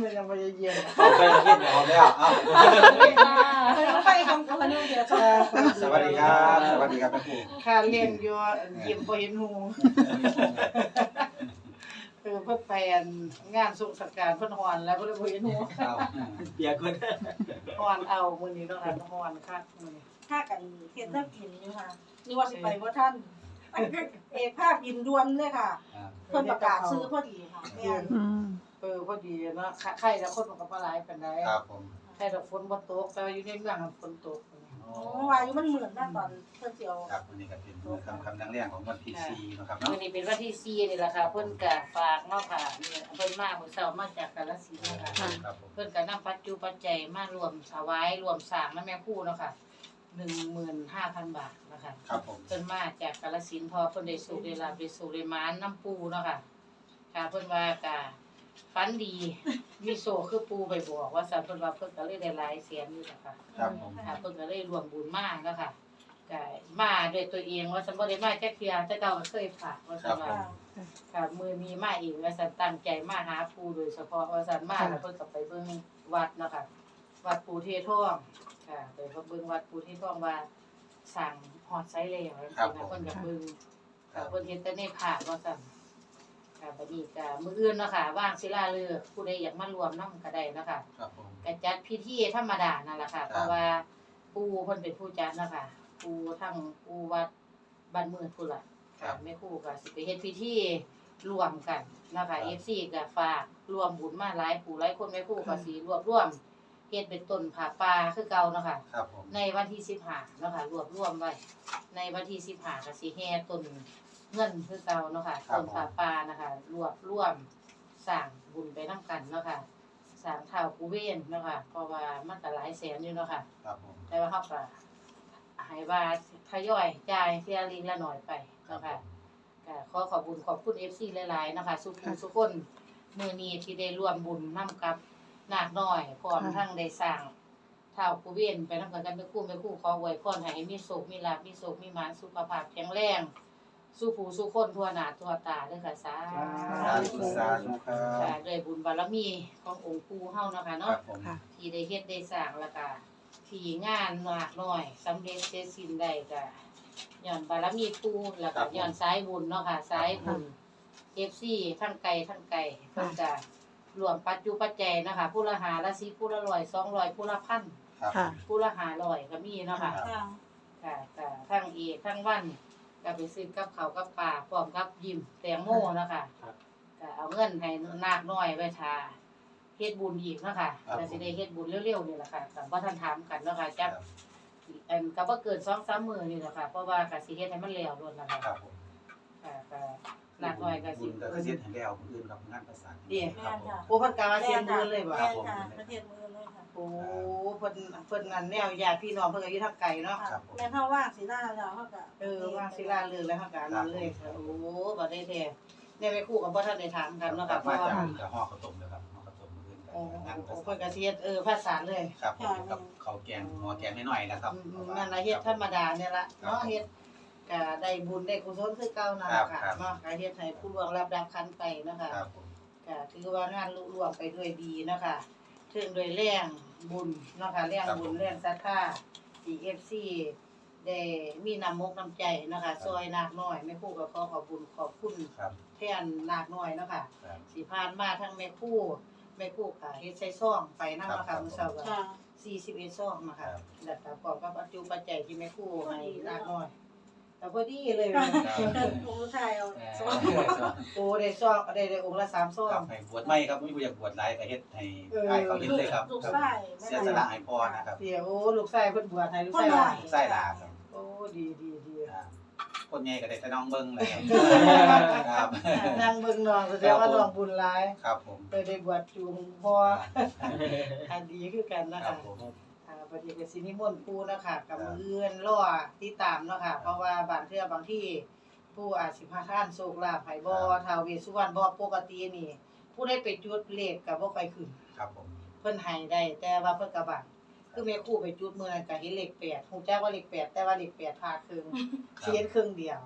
มันยังไม่ได้เย็นเอาไปแล้วกินเอาแล้วเอาไปของเขาเนี่ยเดียวเออสวัสดีครับ สวัสดีครับแม่ครูค่าเลี้ยงอยู่เยิ้มบ่เห็นหูเออเพิ่นไปอันงานสุขสักการเพิ่อนฮอนแล้วเพิ่นเลยบ่เห็นหูเปียกคนฮอนเอามื้อนี้เนาะค่ะฮอนคักมื้อนี้ถ้ากันเฮ็ดถ้ากินอยู่ค่ะนี่ว่าสิไปบ่าท่าน เอกภาคกินด่วนเลยค่ะ เพิ่นประกาศซื้อพอดีค่ะแม่นเออพอดีเนาะใครแล้วคนมันก็บ่หลายปานใดครับผมใครดอกฝนบ่ตกแต่ว่าอยู่ในเมืองอะฝนตกโอ้โอ้ว่าอยู่มันเหมือนนะตอนเพิ่นสิเอาครับวันนี้ก็เป็นมือคำคำดังเรียงของวันที่สี่นะครับเนาะอนี้เป็นวันที่4นี่แหละค่ะ เพิ่นก็ฝากเนาะค่ะนี่เพิ่นมามื้อเช้ามาจากกาฬสินธุ์เนาะค่ะ ครับผมเพิ่นก็นำปัจจุปัจจัยมารวมถวายรวมสร้างนำแม่ครูเนาะค่ะ 15,000บาทนะคะครับผม เพิ่นมาจากกาฬสินธุ์พอเพิ่นได้สู่ได้รับได้สู่ได้หมานน้ำปูเนาะค่ะค่ะเพิ่นว่าก็ฝันดีมีโซคือปูไปบอกว่าซั่นเพิ่นว่าเพิ่นก็เลยได้หลายแสนอยู่นะคะ ครับผม ค่ะเพิ่นก็เลยรวมบุญมากเนาะค่ะก็มาด้วยตัวเองว่าซั่นบ่ได้มาจักเที่ยแต่เก่าก็เคยฝากว่าซั่นว่าค่ะค่ะมื้อนี้มาเองว่าซั่นตั้งใจมาหาปูโดยเฉพาะว่าซั่นมาแล้วเพิ่นก็ไปเบิ่งวัดเนาะค่ะวัดปูเททอง ค่ะไปเบิ่งวัดปูเททองว่าสร้างฮอดไซแล้วจังซี่นะเพิ่นก็เบิ่งครัค่ะบเพิ่นเฮ็ดแต่ในภาพว่าซั่นค่ะบัดนี้ก็มื้ออื่นเนาะค่ะว่างศิลาฤกษ์ผู้ใดอยากมารวมนำก็ได้เนาะค่ะครับผม ก็จัดพิธีธรรมดานั่นแหละค่ะเพราะว่าปู่เพิ่นเป็นผู้จัดเนาะค่ะปู่ทั้งปู่วัดบ้านเมืองพุ่นล่ะ ครับแม่ครูก็สิไปเฮ็ดพิธีรวมกันเนาะค่ะ FC ก็ฝากรวมบุญมาหลายผู้หลายคนแม่ครูก็สิรวบรวม เฮ็ดเป็นต้นผาป่าคือเก่าเนาะค่ะ ครับผม ในวันที่15เนาะค่ะรวบรวมไว้ในวันที่15ก็สิแห่ต้นเงินคือเก่าเนาะค่ะต้นผาป่านะคะรวบรวมสร้างบุญไปนํกันเนาะค่ะสร้างเท่ากูเวนเนาะค่ะเพราะว่ามันก็หลายแสนอยู่เนาะค่ะ ครับผม แต่ว่าเขาก็ให้ว่าทยอยจ่ายเทียลิงละหน่อยไปเนาะค่ะก็ขอขอบคุณขอบคุณ FC หลายๆเนาะคะสุขุมสุขคนมื้อนี้ที่ได้ร่วมบุญนํกับ นาคน้อยพร้อมทั้งได้สร้างเท้ากูเวียนไปนำกันกันไปคู่ไปคู่ขอไว้พรให้มีโศกมีลาภมีโศกมีหมานสุขภาพแข็งแรงสู้ผู้สู้คนทั่วหน้าทั่วตาเด้อค่ะสาสาธุสาธุครัค่ะบด้วยบุญบารมีขององค์ปู่เฮาเนาะค่ะครัเนาะบผมที่ได้เฮ็ดได้สร้างแล้วก็ที่งานมากน้อยสำเร็จเสร็จสิ้นได้ก็ย้อนบารมีปู่แล้วก็ย้อนสายบุญเนาะค่ะสายบุญ FC ทั้งไกลทั้งไกลเพิ่นก็ รวมปัจจุปัจจัยเนาะคะ ผู้ละหาละ10ผู้ละร้อย200ผู้ละพันครับค่ะ ผู้ละหาร้อยก็มีเนาะค่ะค่ะ ค่ะค่ะทั้งเอกทั้งวันก็ไปซื้อกับเขาวกับปลาพร้อมกับยิ้มแตงโมเนาะค่ะก็เอาเงินให้นาคน้อยไว้ทาเฮ็ดบุญอีกเนาะค่ะก็สิได้เฮ็ดบุญเร็วๆนี่แหละค่ะก็บ่ทันถามกันเนาะค่ะจักอันก็บ่เกิน2-3มื้อนี่แหละค่ะ เพราะว่าก็สิเฮ็ดให้มันแล้วโลดล่ะค่ะครับผม ค่ะก็ นาคน้อยก็สิ บุญก็คือเสียให้แล้วคนอื่นกับงานประสานเดี๋ยวครับผมโอ้เพิ่นกะว่าเสียนบุญเลยบ่แม่นค่ะประเทศมือเลยค่ะโอ้เพิ่นเพิ่นนั่นแนวญาติพี่น้องเพิ่นก็อยู่ทางไกลเนาะครับผมแม่นเฮาว่างสิหน้าแล้วเฮาก็เออว่าศิลาเรืองแล้วเฮาก็อันนั้นเลยค่ะโอ้บ่ได้แท้ได้ไปคู่กับบ่ทันได้ถามกันเนาะครัค่ะบเพมาราะว่าจากกับห่อข้าวต้มเลยครับห่อข้าวต้มมื้ออื่นโอ้กับงานประโอ้สาเพิ่นนก็สิเฮ็ดเออภาษาเลยครับผมกับข้าวแกงหม้อแกงน้อยๆนะครับอืมนั่นล่ะเฮ็ดธรรมดาเนี่ยล่ะเนาะเฮ็ด ก็ได้บุญได้กุศลคือเก่านั่นล่ะค่ะเนาะก็เฮ็ดให้ผู้ล่วงรับดับคันไปเนาะค่ะครับผมก็ถือว่างานลุล่วงไปด้วยดีเนาะค่ะถึงด้วยแรงบุญเนาะค่ะแรงบุญแรงศรัทธา CFC ได้มีน้ำมกน้ำใจเนาะคะซอยนาคน้อยแม่ครู่ก็ขอขอบคุณขอบคุณครับแทนนาคน้อยเนาะค่ะครับ สิผ่านมาทั้งแม่ครู่แม่ครู่ก็เฮ็ดใส่ซ่องไปนำเนาะครัค่ะบมื้อเช้าก็ค่ะ41ซ่องมาค่ะครับ แล้วก็พร้อมกับปัจจุปัจจัยที่แม่ครู่ให้นาคน้อย แต่พอดีเลยผู้ชายเอาเสองโอ้ได้ซ่องได้ได้องค์ละ3ซ่อครังบให้บวชไม่ครับไม่อยากบวชหลายก็เฮ็ดให้เออให้เขาเฮ็ดเลยครับลูกครับชายเสียสละให้พ่อนะครับเดี๋ยวโอ้ลูกชายเพิ่นบวชให้ลูกชายหลานไส้ลาครับโอ้ดีดีดีอ่าคนใหญ่ก็ได้แต่น้องเบิ่งเลยครับครับนั่งเบิ่งน้องแสดงว่าน้องบุญหลายครับผมเคยได้บวชจูงพ่ออันดีคือกันนะครัคะบ ผมอ่าปฏิบัติสินิมนต์ผู้นะคะกับมืออื่นรอติดตามเนาะค่ะ เพราะว่าบางเทื่อบางที่ผู้อาจสิพาท่านโศกลาภให้บ่ท้าวเวสสุวรรณบ่ปกตินี่ ผู้ได้ไปจุดเลขก็บ่ค่อยขึ้นครับผมเพิ่นให้ได้ แต่ว่าเพิ่นก็บังคือแม่ครูไปจุดมื้อนั้นก็เห็นเลข8ฮู้จักว่าเลข8แต่ว่าเลข8พาครึ่งครับเขียนครึ่งเดียว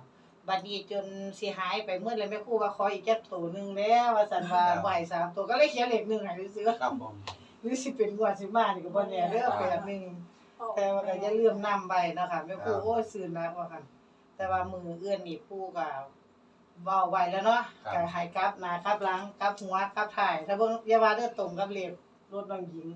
บัดนี้จนสิหายไปเมื่อเลยแม่ครูว่าขออีกแค่ตัวหนึงแล้วว่าซั่นว่าบ่ให้สามตัวก็เลยเขียนเลขหนึ่งให้ซื้อครับผมๆ หรือสิเป็นงวดสิมานี่ก็บ่แน่เด้อแปดหนึ่งแต่ว่าก็อย่าลืมนำไปเนาะค่ะแม่ครูโอ้ยซื่อนักว่าคั่นแต่ว่ามือเอื้อนนี่ผู้ก็เว้าไว้แล้วเนาะก็ให้กลับหน้ากลับหลังกลับหัวกลับท้ายถ้าเบิ่งอย่าว่าเด้อตรงกับเลขรถน้องหญิง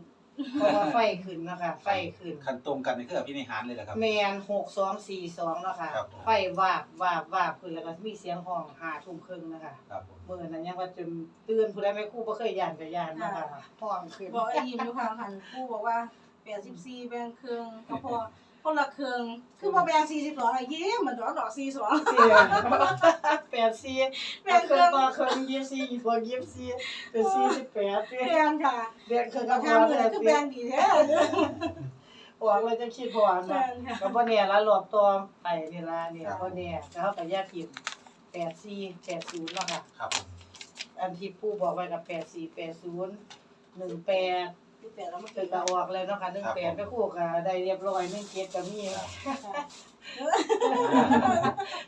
เพราะว่าไฟขึ้นเนาะค่ะไฟขึ้นคันตรงกันนี่คือพี่นิหารเลยเหรอครับ แมนหกสองสี่สองเนาะค่ะ ครับผม ไฟวาบวาบวาบขึ้นแล้วก็มีเสียงห้องหาทุ่มครึ่งนะคะครับผมเมื่อนั้นยังว่าจนตื่นผู้ใดไม่คู่บ่เคยย่านก็ย่านเนาะค่ะห้องขึ้นบอกไอ้ยิมอยู่ข้างหันผู้บอกว่า84แบ่งครึ่งก็พอ คนละครึ่งคือบ่แบ่ง42ไอ้ยิ้มมันดอกดอก42เสียแปดสี่แบ่แบ่งงคเครึ่รื่องงต่อเครื่องยี่สี่อีกพวกยี่สี่เป็นสี่สิบแปดเสียแบ่งค่ะแบ่งเครื่องก็กับพอทำเลเลยยคือเสีแบ่ยงดีแท้ออกเลยจะคิดพอแบ่นะงค่ะก็บ่แน่ละรอบตัวไปนี่ล่ะเนี่ยบ่แน่แล้วเขาก็แยกทีมแปดสี่แปดศูนย์เนาะค่ะ ครับผมอันที่ปู่บอกไว้กับแปดสี่แปดศูนย์หนึ่งแปด ที่แปดแล้วมันเกิดกระออกเลยเนาะค่ะหนึ่งแปดไปคู่กับได้เรียบร้อยหนึ่งเจ็ดก็มี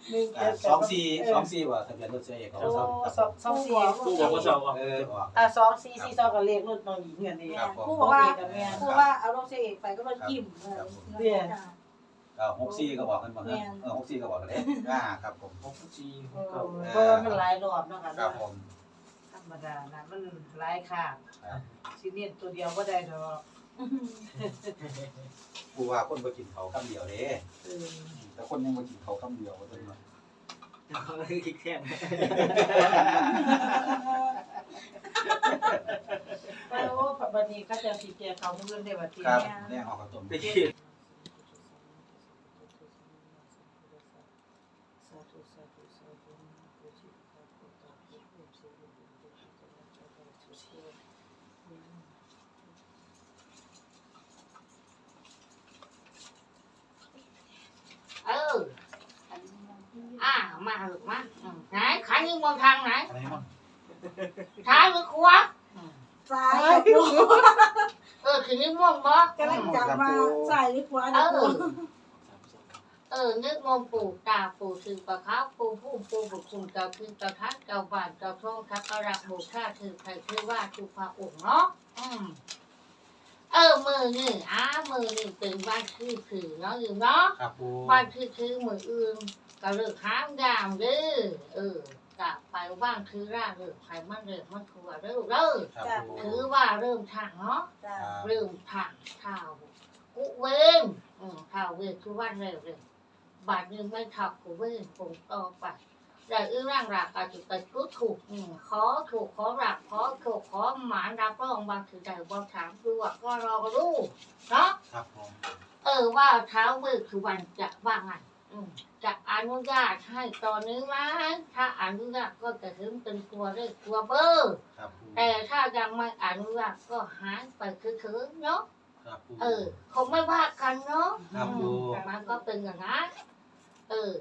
หนึ่งอ่าเจ็ดสองสี่สองสี่ว่าทะเบียนรถเสียเอกโอ้เขาชอบสองสองสี่ผู้บอกว่าชอบว่าเออออกอ่าสองสี่สี่สองก็เลขรถน้องหญิงเงินเองครับผมผู้บอกว่าผู้ว่าเอารถเสเอกไปก็รถจิ้มก็หกสี่ก็บอกกันมาเออหกสี่ก็บอกกันเลยอ่าครับผมหกจีเออเพราะว่ามันหลายรอบเนาะค่ะครับผมธ รรมดานะมันหลายค่ะครับสิเนียนตัวเดียวก็ได้ดอกผู้ว่าคนบ่กินเขาคำเดียวเด้เออแต่คนยังบ่กินเขาคำเดียวว่าซั่นว่าเขาเลยคิดแค่นไปโอ้บัดนี้ก็จะสิเกียเขาเงินได้บัดนี้ครับแรงออกกับต้มไปคิด สาธุสาธุสาธุพุทธิภาพุทธาพุทธเสริพุทธพุทธพุทธพุทธเอออ่า มาหรือมาอืมไหนขันยิงมองทางไหนอะไรมั้งท้ายหรือขวาสายผู้เออคือนิ้วม่วงบ่กำลังจับมาใส่หรือขวาเอเดี๋ยวอเออนึกมองปู่ตาปู่ถือปะครับปู่ผู้ปู่บุกคุณเจ้าคือเจ้าทักเจ้าบ้านเจ้าท้องทักกระบุค่าคือใครคือว่าคือพระองค์เนาะอืมเออมือนี่อ้ามือนี่เป็นบ้านคือคือเนาะอยู่เนาะครับผู้บ้านคือคือมืออื่น ก็เลิกห้ามยามเด้อเออกลับไปว่างคือร่าเลิกใครมันเลิกมันครัวเด้อเด้อครับผู้ถือว่าเริ่มทางเนาะจ้าเริ่มทางเท้ากุเวงอืมเท้าเวงคือว่าเร็วเลยบาทหนึงไม่ทับกุเวงคงต่อไปแต่อื้อร่างรากาจุกกุถูกอืมขอถูกขอรักขอถูกขอหมานรับรองบางคือใจบางถามดูว่าก็รอดูเนาะครับผม เออว่าเท้าเวงคือวันจะว่าไงอืม จะอนุญาตให้ตอนนี้ไหมถ้าอนุญาตก็จะถึงเป็นตัวเลขตัวเบอร์ครับผู้แต่ถ้ายังไม่อนุญาตก็หายไปคือๆเนาะครับผู้เออคงไม่ว่ากันเนาะครับครูอืมมันก็เป็นอย่างนั้นเออ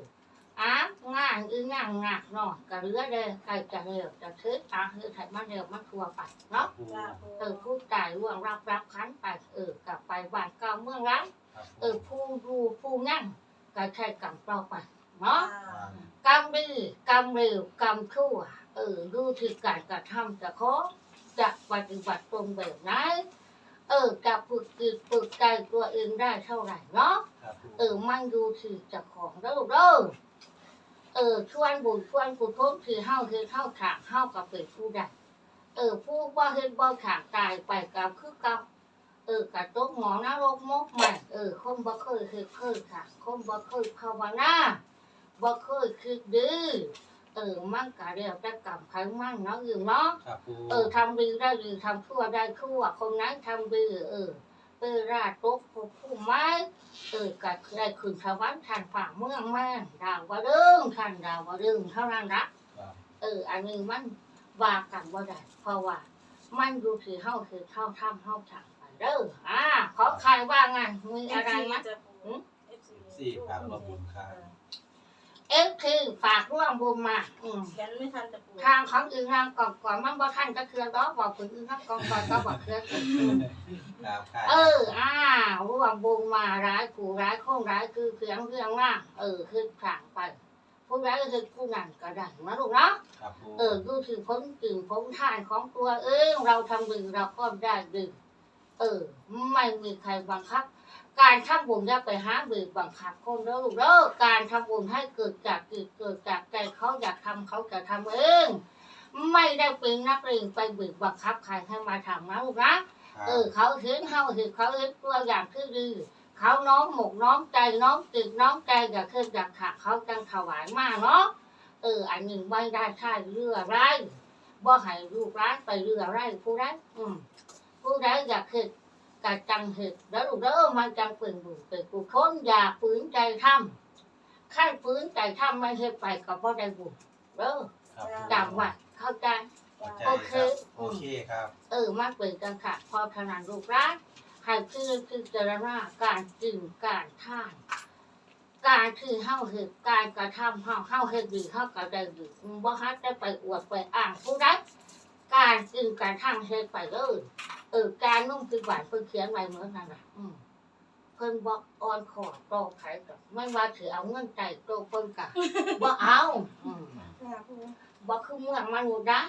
อะงานอืองานงานเนาะกะเรือเลยใครจะเร็วจะซื้อตาคือไถมันเร็วมันทัวไปครัเนาะบผู้จ้าเออผู้ตายร่วงรับรับคันไปเออกลับไปบ้านเก่าเมืองร้างครับเอผู้อผู้ดูผู้นั่ง ก็ใช้กรรมต่อไปเนาะอ่ากรรมดีกรรมเร็วกรรมชั่ว เออดูที่การกระทำจะขอจะปฏิบัติตรงแบบไหนเออจะฝึกจิตฝึกใจตัวเองได้เท่าไหร่เนาะครับผู้เออมันดูที่เจะของเด้อเด้อเออชวนบุญชวนกุศลคือเฮาคือเฮาขางเฮากับเป็นผู้ใดเออผู้ว่าเฮ็ดบ่ขางตายไปกับคือกับ เออกระตกหมอนรกมกใหม่เออคนบ่เคยเฮ็ดเคยค่ะคนบ่เคยภาวนาบ่เคยคิดดื้อเออมันก็เรียกแต่กรรมใครมั่งเนาะอยู่เนาะครับผู้เออทำดีได้ดีทำชั่วได้ชั่วคนนั้นทำดีเออเออราดตกผู้ผู้ไม้เออกัดได้ขึ้นสวรรค์ทานฝ่าเมืองแม่งดาวว่าเรื่องท่านดาวว่าเรื่องเท่านั้นละครับเออ อันนี้มันว่ากันว่าได้เพราะว่า มันดูคือเฮาคือเท่าทำเฮาทำไป เด้ออ่าขอใครว่าไงมีอะไรไหม สี่ครับรวมบุญครับ เอฟคือฝากร่วมบุญมาอืมแขนไม่ทันจะปวดทางของอื่นทางก่อนก่อนมันบ่ทันก็คือดอกบอกคนอื่นทางก่อนก่อนก็บอกคือ ครับค่ะเออ อ่ารวมวงมาร้ายกูร้ายโค้งร้ายคือเสียงเรื่องมากเออคือสั่งไปผู้ใดคือผู้นั้นก็ได้นะลูกเนาะ ครับปูเออดูถึงผลถึงผลทานของตัว เองเราทำดีเราก็ได้ดี เออ ไม่มีใครบังคับ การทำบุญอย่าไปหาบีบบังคับคนเด้อลูกเด้อการทำบุญให้เกิดจากจิตเกิดจากใจเขาอยากทำเขาจะทำเอง ไม่ได้เป็นนักเรียนไปบีบบังคับใครให้มาทำนะลูกนะครับเออ เขาเห็นเขาเห็นเขาเห็นตัวอย่างที่ดีเขาน้อมหมกน้อมใจน้อมจิตน้อมใจอยากขึ้นอยากถักเขาจังถวายมากเนาะเออ อันหนึ่งไม่ได้ใช่เรือไรบ่ให้ลูกร้านไปเรือไรผู้ใดอืม ผู้ใดอยากขึ้นกะจังเห็ดแล้วลูกเด้อมันจังเป็นบุญเป็นกุศลอย่าฝืนใจทำขั้นฝืนใจทำไม่เฮ็ดไปก็บ่ได้บุญเด้อครับปูจำไว้เข้าใจเข้าใจโอเคครับโอเคครับ เออมากเป็นกันค่ะ พอขนาดลูกรักให้คือคือเจรณาการจึงการท่านการคือเฮาเหตุการกระทำเฮาเฮาเหตุดีเฮาก็ได้ดีบ่ฮัดได้ไปอวดไปอ้างผู้ใดการจึงการทำเฮ็ดไปเลย เออการนุ่มคือหวานเพิ่นเขียนไว้เหมือนนั่นน่ะอืมเพิ่นบ่อ่อนขอโตไผก็ไม่ว่าถือเอาเงินใจโตเพิ่นก็บ่เอาอืมจ้าปูบ่คือเมืองมนุษย์นะ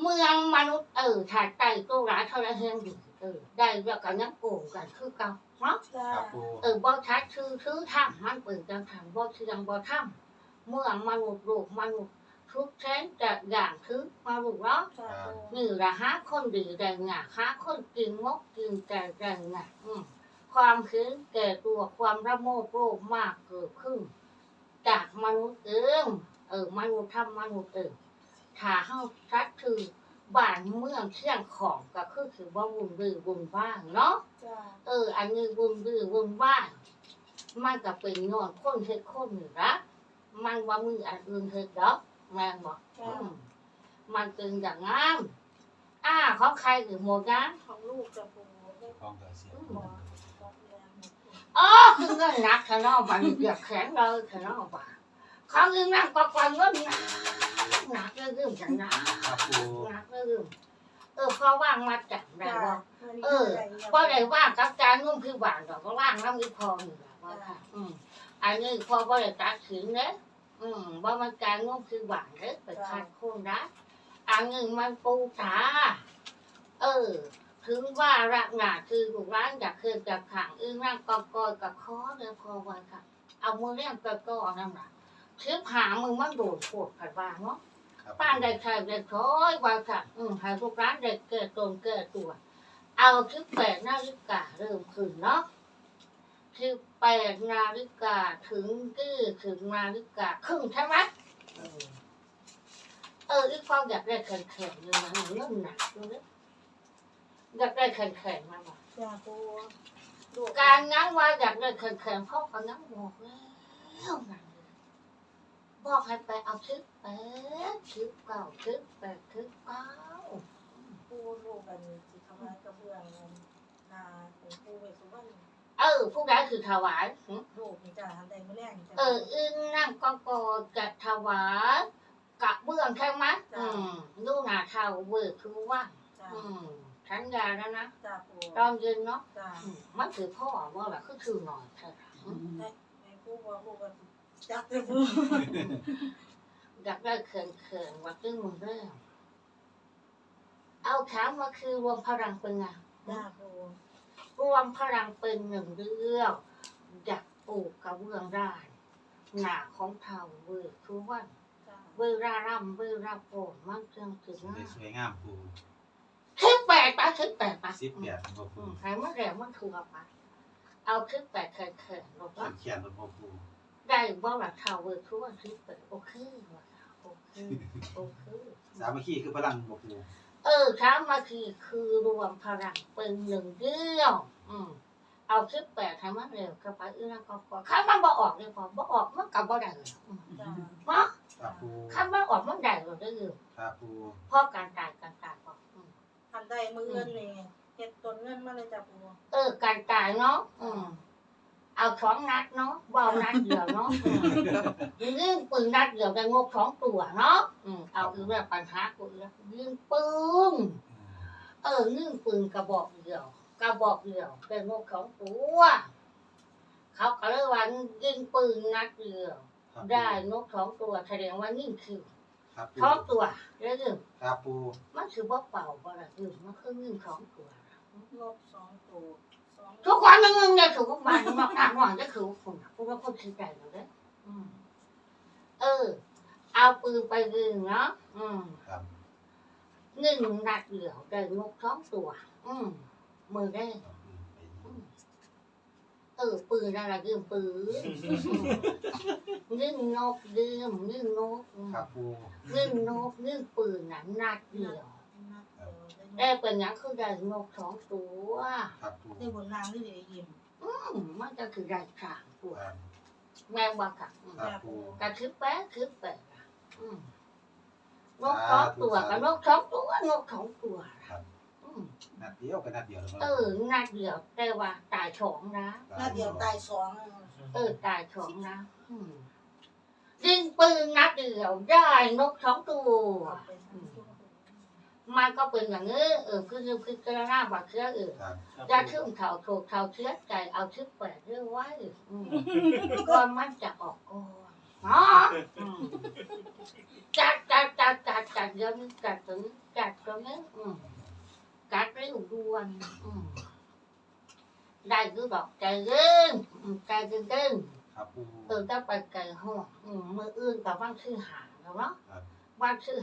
เมืองมนุษย์เออถ้าไต่ตัวร้ายเท่าไรเฮงดีเออได้แล้วก็ยังโกงกันคือเก่าเนาะจ้าครับปูเออบ่ชัดชื่อชื่อทำมันเปิดจังทำบ่เชียงบ่ทำเมืองมนุษย์โลกมนุษย์ ทุกแท้งจะอย่างคือมาลูกเนาะจ้าปูนี่ละหาคนดีแรงงาหาคนกินงกกินแต่แรงงาอืมความคืนแก่ตัวความระโมบโลภมากเกิดขึ้น จากมนุษย์เองเออมนุษย์ทำมนุษย์เองถ้าเฮาชัดคือบ้านเมืองเที่ยงของก็คือถือว่าบุญดือบุญว่างเนาะเออ อันนี้บุญดือบุญว่างมันก็เป็นนอนคนเฮ็ดคนนี่ละมันว่ามืออันอื่นเฮ็ดดอก แม่นบอกจ้าอืมมันเป็นอย่างงั้นอ่าของใครหรือหมดนะของลูกจ้าปูได้กองเกิดเสียงหมอก็แรงหมดอ๋อคือเงินหนักขนาดบันเดือดแข็งเลยขนาดบันเขาเงินนั่งก็กว่าเงินหนักหนักเลยเรื่องจังหนักครับปูหนักเลยเรื่องเออพอว่างมาจับได้จ้าบ่เออพอได้ว่างกับการนุ่มคือหวานดอกก็ว่างน้ำมีพออยู่แล้วว่าค่ะอืมอันนี้พอบ่ได้ตัดสินเด้ อืมว่ามันการนุ่มคือหวานเด้ไปคัดคนนะอันนี้มันปูตาเออ ถึงว่ารักหนาคือลูกร้านอยากเคยจากขังอึ้งนั่งกอกอยกับคอเลยพอไว้ค่ะ เอามือเลี้ยงกอกอนั่นน่ะคือหามือมันโดดโผดผัดบ้างเนาะป้านได้ใครได้คอยไว้ค่ะ อืมให้ลูกร้านได้เกิดตนเกิดตัว เอาคือแปดนาฬิกาเริ่มขึ้นเนาะ คือแปดนาฬิกาถึงกี่ถึงนาฬิกาครึ่งใช่ไหมเออเอออีกความอยากได้แข็งๆเลยนะเริ่มหนักเลยอยากได้แข็งๆมาบอกจ้าปูลูกการงั้นว่าอยากได้แข็งๆพ่อก็งั้นบอกแล้วนั่นเลยบอกให้ไปเอาชึกแปดชึกเก้าชึกแปดชึกเก้าปูลูกกันสิทำงานกระเบื้องนาเป็นปูไปสุวรรณ เออผู้ใดคือถวายหึลูกนี่จ้าทำได้มื้อแรกนี่จ้าเอออึ้งนั่งก็กอจะถวายกับเบื้องใช่ไหมอืมลูกหนาเท่าเบิกคือว่าจ้าอืมฉันยาแล้วนะจ้าปูตอนเย็นเนาะจ้าอืมมันคือพ่อว่าแบบคือถือหน่อยใช่ไหมอืมในปูบอกลูกกันจักเลยปูอยากได้เขินเขินๆว่าตึ้งมึงเรื่องเอาถามว่าคือรวมพลังเป็นไงจ้าปู รวมพลังเป็นหนึ่งเดียวอยากปลูกกระเบื้องได้หนาของเท่าเบิกคือว่าจ้าเวลาร่ำเวลาโปรดมันจึงถึงสวยสวยงามปูคลิปแปดปะคลิปแปดปะสิบแปดบ่ปูใครเมื่อแรงมันถูกปะเอาคลิปแปดเขินเขินบอกว่าเขียนบนบ่ปูได้บ่หลักข่าวเวอร์ทุกวันคลิปแปดโอเคว่ะโอเคโอเคสามัคคีคือพลังบ่ปู เออถามมาคือคือรวมพลังเป็นหนึ่งเดียว อืมเอาคลิปแปดทำมันเร็วเข้าไปอื้อนั่นก็พอข้ามันบ่ออกเลยพอบ่ออกมันกับบ่ได้เลยอืมจ้าเพราะครับปูข้ามันออกมันได้เลยได้เลยครับปูเพราะการตายการตายพออืมทำได้มือเงินนี่เฮ็ดต้นเงินมาเลยจ้าปูเออการตายเนาะอืม เอาสองนัดเนาะเบานัดเดียวเนาะอืมยิงปืนนัดเดียวได้งบสองตัวเนาะอืมเอาอีกแล้วปัญหากูอีกแล้วยิงปืนเออยิงปืนกระบอกเดียวกระบอกเดียวเป็นงบสองตัวเขาก็เลยว่ายิงปืนนัดเดียวครับได้นกสองตัวแสดงว่านี่คือครับปูท้องตัวแล้วคือครับปูมันคือว่าเป่าบ่ละคือมันคือนึ่งท้องตัวลบสองตัวสอง ทุกคนมึงมึงเนี่ยถือว่ามันมาอ่านหวังจะถือว่าคุณเพราะว่าคนคือใจอยู่แล้วอืมเออ เอาปืนไปยิงเนาะอืมครับหนึ่งนัดเดียวได้นกท้องตัว อืมมือได้ครับอืมไปอืมเออปืนอะไรยืมปืนนึ่งนกยืมนึ่งนกอืมครับปูนึ่งนกนึ่งปืนนั้นนัดเดียวนัดเดียว ได้เป็นหยังคือได้นกสองตัวครับปูได้บนรางนี่เลยยิ้มอืมมันก็คือได้สามตัวครับแม่ว่ากับอืมครับปูกระคือแป๊ะคือแป๊ะอะอืมนกสองตัวกับนกสองตัวนกสองตัวครับอืมนัดเดียวกับนัดเดียวแล้วเออนัดเดียวแต่ว่าตายสองนะนัดเดียวตายสองเออตายสองนะอืมยิงปืนนัดเดียวได้นกสองตัวมั นก็เป็นอย่างนี้เออคือคือเจรณาบักเชื้อเออครับจะชื่อเขาโถกเขาเชื้อใจเอาชื่อแปดเรื่องไว้อืมก่อนมันจะออกก่อนเนาะอืมจัดจัดจัดจัดจัดเดี๋ยวนี้จัดตรงนี้จัดตรงนี้อืมจัดเร็วด่วนอืมได้คือบอกใจเย็นอืมใจเย็นๆครับปูเออถ้าไปไกลห้องอืมมืออื่นกับวันชื่อหาแล้วเนาะครับวันชื่อ